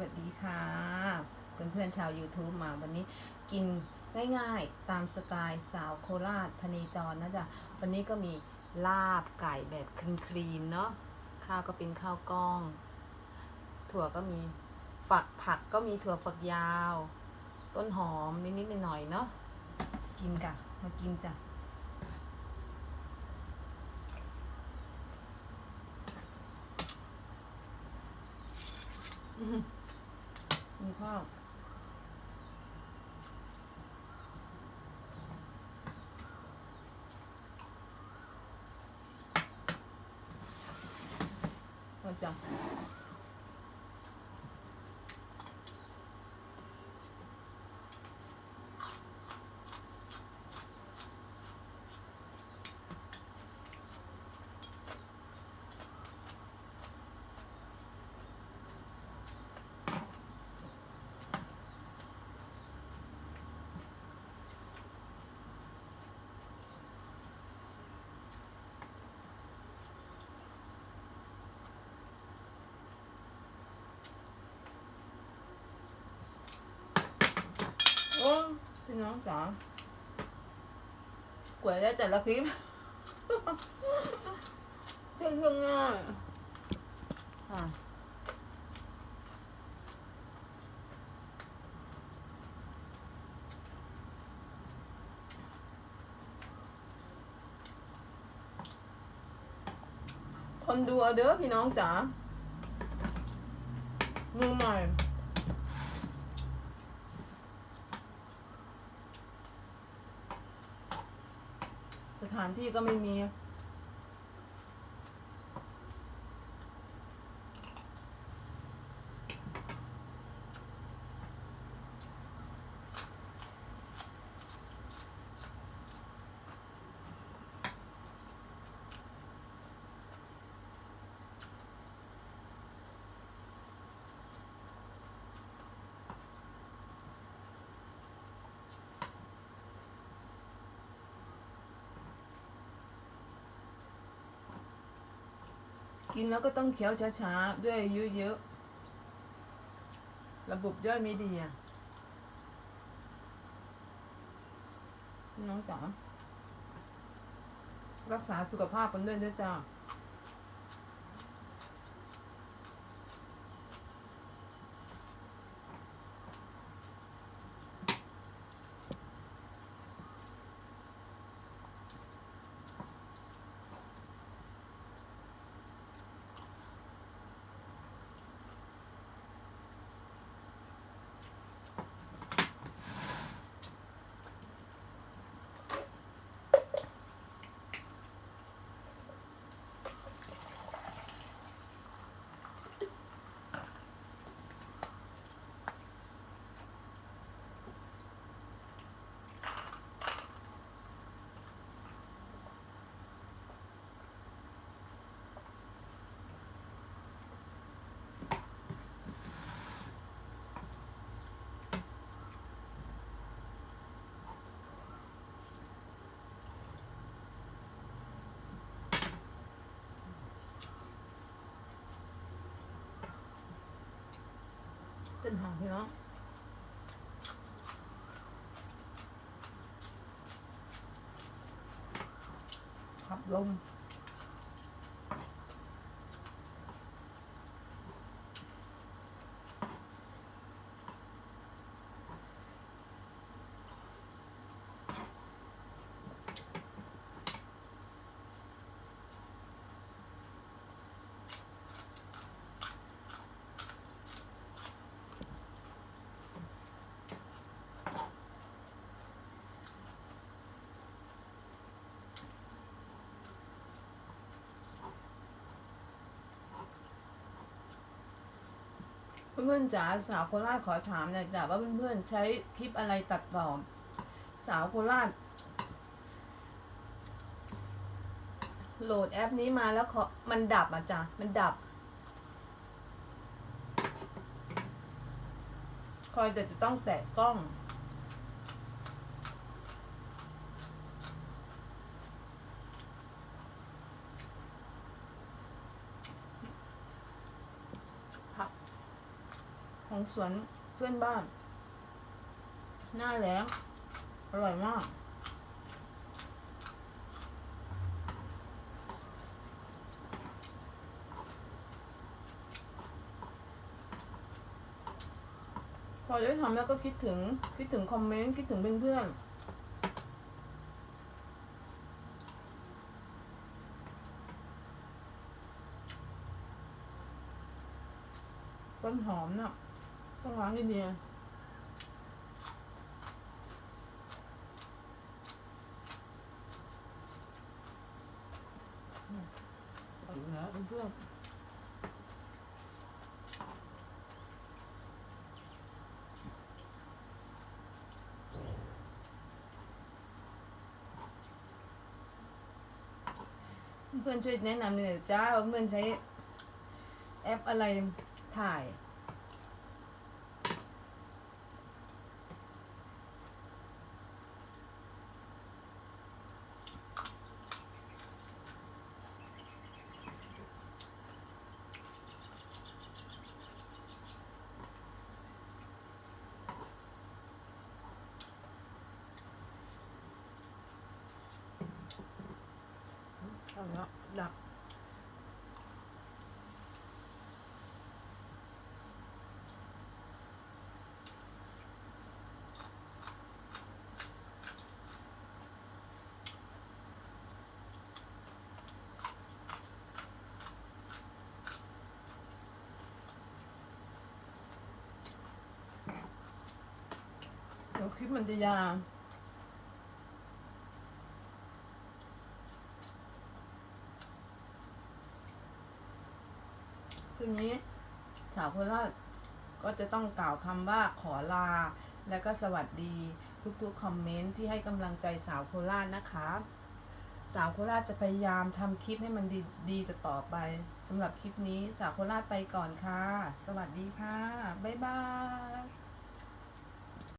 วัสดีค่ะ เพื่อนๆชาว YouTube มาวันนี้กินง่ายๆตามสไตล์สาวโคราชพเนจรนะจ๊ะ วันนี้ก็มีลาบไก่แบบคลีนๆเนาะข้าวก็เป็นข้าวกล้อง ถั่วก็มีฝักผักก็มีถั่วฝักยาว ต้นหอมนิดๆหน่อยๆเนาะกินกันมากินจ้ะ มีข้า อพี่น้องจ๋ากวยได้แต่ละคลิปเชื่อง่ายอะทนดูเอาเด้อพี่น้องจ๋ามือใหม่ สถานที่ก็ไม่มี กินแล้วก็ต้องเคี้ยวช้าๆ ด้วยอายุเยอะ ระบบย่อยไม่ดีอะ น้องจ๋ารักษาสุขภาพกันด้วยนะจ๊ะ เส้นหาง เพื่อนๆจ๋าสาวโคราชขอถามหน่อยจ้ะว่าเพื่อนๆใช้ทิปอะไรตัดต่อ สาวโคราช โหลดแอปนี้มาแล้วขอมันดับอะจ้ะมันดับ คอยแต่จะต้องแตะกล้อง สวนเพื่อนบ้าน หน้าแล้งอร่อยมากพอได้ทำแล้วก็คิดถึงคิดถึงคอมเมนต์คิดถึงเพื่อนๆต้นหอมเนาะ ต้องล้างดีๆเอาอีกแล้วเพื่อนๆเพื่อนช่วยแนะนำหน่อยจ้าว่าเพื่อนใช้แอปอะไรถ่าย เอาเนาะดับเดี๋ยวคลิปมันจะยาว คืนนี้สาวโคราชก็จะต้องกล่าวคำว่าขอลา และก็สวัสดีทุกๆคอมเมนต์ที่ให้กำลังใจสาวโคราชนะคะ สาวโคราชจะพยายามทำคลิปให้มันดีดต่อไปสำหรับคลิปนี้สาวโคราชไปก่อนค่ะ สวัสดีค่ะ บ๊ายบาย